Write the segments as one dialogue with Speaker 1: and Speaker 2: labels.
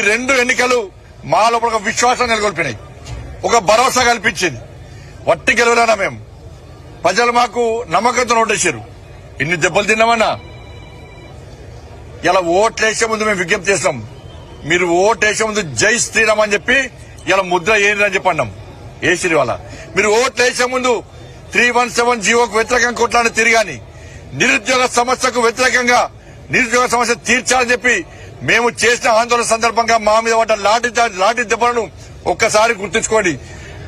Speaker 1: ఈ రెండు ఎన్నికలు మా లోపల ఒక విశ్వాసం నెలకొల్పినాయి. ఒక భరోసా కల్పించింది. వట్టి గెలవలేనా మేము? ప్రజలు మాకు నమ్మకంతో ఓటేశారు. ఇన్ని దెబ్బలు తిన్నామన్నా? ఇలా ఓట్లేసే ముందు మేము విజ్ఞప్తి చేస్తాం. మీరు ఓటేసే ముందు జై శ్రీరామ్ అని చెప్పి ఇలా ముద్ర ఏంటి అని చెప్పి అన్నాం ఏ శ్రీ వాళ్ళ మీరు ఓట్లేసే ముందు త్రీ వన్ సెవెన్ జీవోకు వ్యతిరేకంగా కొట్లాడి తిరిగాని నిరుద్యోగ సమస్యకు వ్యతిరేకంగా నిరుద్యోగ సమస్య తీర్చాలని చెప్పి మేము చేసిన ఆందోళన సందర్భంగా మా మీద పడ్డ లాఠీ లాఠీ దెబ్బలను ఒక్కసారి గుర్తుంచుకోండి.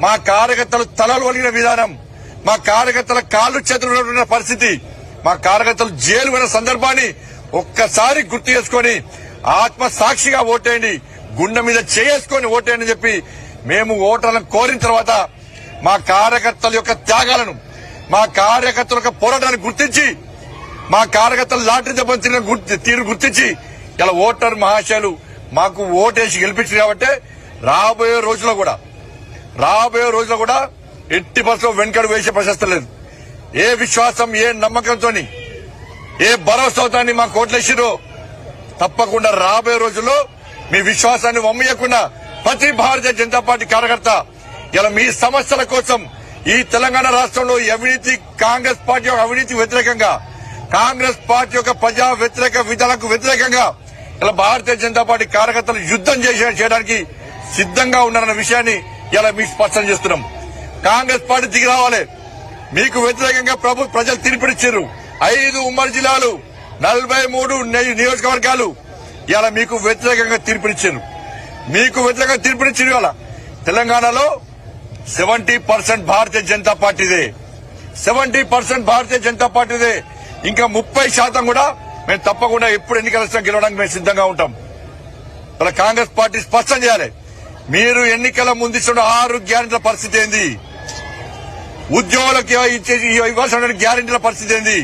Speaker 1: మా కార్యకర్తలు తలలు వలిగిన విధానం మా కార్యకర్తల కాళ్ళు చేతులు ఉన్న పరిస్థితి మా కార్యకర్తలు జైలు పోయిన సందర్భాన్ని ఒక్కసారి గుర్తు చేసుకుని ఆత్మ సాక్షిగా ఓటేయండి గుండె మీద చేసుకొని ఓటేయండి చెప్పి మేము ఓటర్లను కోరిన తర్వాత మా కార్యకర్తల యొక్క త్యాగాలను మా కార్యకర్తల యొక్క పోరాటాన్ని గుర్తించి మా కార్యకర్తలు లాటరీ దెబ్బలు తీరు గుర్తించి ఇలా ఓటర్ మహాశయాలు మాకు ఓటేసి గెలిపించారు కాబట్టి రాబోయే రోజుల్లో కూడా రాబోయే రోజుల్లో కూడా ఎట్టి బస్సులో వెనుకడు వేసే ప్రశస్తం లేదు. ఏ విశ్వాసం ఏ నమ్మకంతో ఏ భరోసాతో మా కోట్లేసిరో తప్పకుండా రాబోయే రోజుల్లో మీ విశ్వాసాన్ని వమ్మయ్యకుండా ప్రతి భారతీయ జనతా పార్టీ కార్యకర్త ఇలా మీ సమస్యల కోసం ఈ తెలంగాణ రాష్ట్రంలో అవినీతి కాంగ్రెస్ పార్టీ యొక్క అవినీతి వ్యతిరేకంగా కాంగ్రెస్ పార్టీ యొక్క ప్రజా వ్యతిరేక విధాలకు వ్యతిరేకంగా ఇలా భారతీయ జనతా పార్టీ కార్యకర్తలు యుద్దం చేసే చేయడానికి సిద్ధంగా ఉన్నారన్న విషయాన్ని ఇలా మీకు స్పష్టం చేస్తున్నాం. కాంగ్రెస్ పార్టీ దిగి రావాలి. మీకు వ్యతిరేకంగా ప్రభు ప్రజలు తీర్పిడిచ్చారు ఐదు ఉమ్మడి జిల్లాలు నలభై మూడు నియోజకవర్గాలు ఇలా మీకు వ్యతిరేకంగా తీర్పునిచ్చారు మీకు వ్యతిరేకంగా తీర్పునిచ్చారు ఇవాళ. తెలంగాణలో సెవెంటీ పర్సెంట్ భారతీయ జనతా పార్టీదే. సెవెంటీ పర్సెంట్ భారతీయ జనతా పార్టీదే. ఇంకా ముప్పై శాతం కూడా మేము తప్పకుండా ఎప్పుడు ఎన్నికలు వచ్చినా గెలవడానికి మేము సిద్ధంగా ఉంటాం. అలా కాంగ్రెస్ పార్టీ స్పష్టం చేయాలి. మీరు ఎన్నికల ముందు ఇచ్చిన ఆరు గ్యారెంటీల పరిస్థితి ఏంది? ఉద్యోగులకు ఇవ్వాల్సిన గ్యారెంటీల పరిస్థితి ఏంది?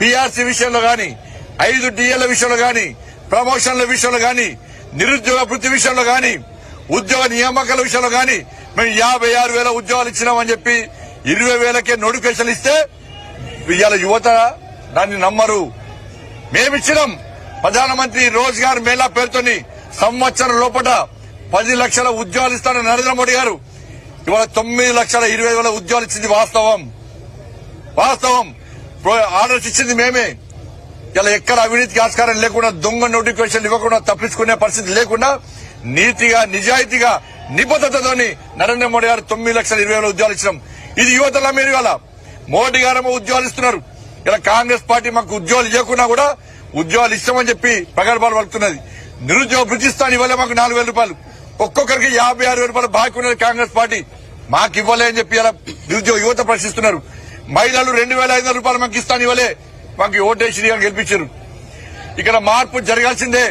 Speaker 1: పీఆర్సీ విషయంలో గాని ఐదు డిఎల్ విషయంలో గాని ప్రమోషన్ల విషయంలో గాని నిరుద్యోగ వృత్తి విషయంలో గాని ఉద్యోగ నియామకాల విషయంలో గాని మేము యాభై ఆరు వేల ఉద్యోగాలు ఇచ్చినామని చెప్పి ఇరవై వేలకే నోటిఫికేషన్ ఇస్తే ఇవాళ యువత దాన్ని నమ్మరు. మేమిచ్చినాం. ప్రధానమంత్రి రోజ్గార్ మేళా పేరుతోని సంవత్సరం లోపల పది లక్షల ఉద్యోగాలు ఇస్తానని నరేంద్ర మోడీ గారు. ఇవాళ తొమ్మిది లక్షల ఇరవై వేల ఉద్యోగాలు ఇచ్చింది వాస్తవం. వాస్తవం. ప్రో- ఆర్డర్స్ ఇచ్చింది మేమే. ఇలా ఎక్కడ అవినీతికి ఆస్కారం లేకుండా దొంగ నోటిఫికేషన్ ఇవ్వకుండా తప్పించుకునే పరిస్థితి లేకుండా నీతిగా నిజాయితీగా నిబద్ధతతోని నరేంద్ర మోడీ గారు తొమ్మిది లక్షల ఇరవై వేల ఉద్యోగాలు ఇచ్చినాం. ఇది యువతల మీరు ఇవాళ మోడీ గారేమో ఉద్యోగాలు ఇస్తున్నారు. ఇలా కాంగ్రెస్ పార్టీ మాకు ఉద్యోగాలు ఇవ్వకుండా కూడా ఉద్యోగాలు ఇస్తామని చెప్పి ప్రగల్భాలు పలుకుతున్నది. నిరుద్యోగ భృతిస్తాను ఇవ్వలే మాకు నాలుగు వేల రూపాయలు. ఒక్కొక్కరికి యాభై ఆరు వేల రూపాయలు బాకీ ఉన్నది కాంగ్రెస్ పార్టీ. మాకు ఇవ్వలే అని చెప్పి ఇలా నిరుద్యోగ యువత ప్రశ్నిస్తున్నారు. మహిళలు రెండు వేల ఐదు వందల రూపాయలు మాకు ఇస్తాను ఇవ్వలే. మాకు ఓటేసి అని గెలిపించారు. ఇక్కడ మార్పు జరగాల్సిందే.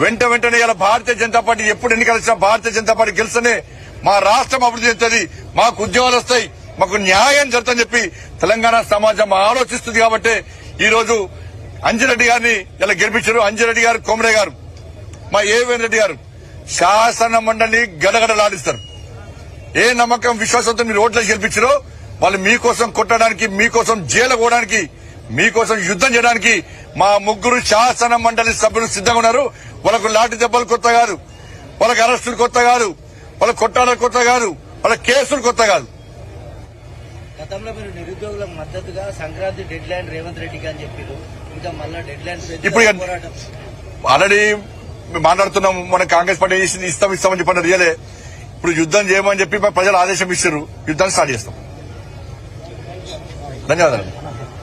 Speaker 1: వెంట వెంటనే ఇలా భారతీయ జనతా పార్టీ ఎప్పుడు ఎన్నికలు వచ్చినా భారతీయ జనతా పార్టీ గెలిస్తేనే మా రాష్ట్రం అభివృద్ధి చెందుతుంది. మాకు ఉద్యోగాలు వస్తాయి. మాకు న్యాయం జరుగుతుందని చెప్పి తెలంగాణ సమాజం ఆలోచిస్తుంది కాబట్టి ఈ రోజు అంజిరెడ్డి గారిని ఇలా గెలిపించారు. అంజిరెడ్డి గారు కోమరే గారు మా ఏవేన్ రెడ్డి గారు శాసన మండలిని గడగడలాడిస్తారు. ఏ నమ్మకం విశ్వాసంతో మీరు ఓట్లేసి గెలిపించారో వాళ్ళు మీకోసం కొట్టడానికి మీకోసం జైలు పోవడానికి మీకోసం యుద్ధం చేయడానికి మా ముగ్గురు శాసన మండలి సభ్యులు సిద్ధంగా ఉన్నారు. వాళ్ళకు లాఠీ దెబ్బలు కొత్త కాదు. వాళ్ళకి అరెస్టులు కొత్త కాదు. వాళ్ళ కొట్టాడలు కొత్త కాదు. వాళ్ళ కేసులు కొత్త కాదు.
Speaker 2: గతంలో మీరు నిరుద్యోగులకు మద్దతుగా సంక్రాంతి డెడ్ లైన్ రేవంత్ రెడ్డికి అని చెప్పారు ఇంకా మళ్ళా డెడ్ లైన్
Speaker 1: ఇప్పుడు ఆల్రెడీ మేము మాట్లాడుతున్నాం మన కాంగ్రెస్ పార్టీ చేసింది ఇస్తాం ఇస్తామని చెప్పిన రియలే. ఇప్పుడు యుద్ధం చేయమని చెప్పి ప్రజలు ఆదేశం ఇచ్చారు. యుద్ధాన్ని స్టార్ట్ చేస్తాం. ధన్యవాదాలు.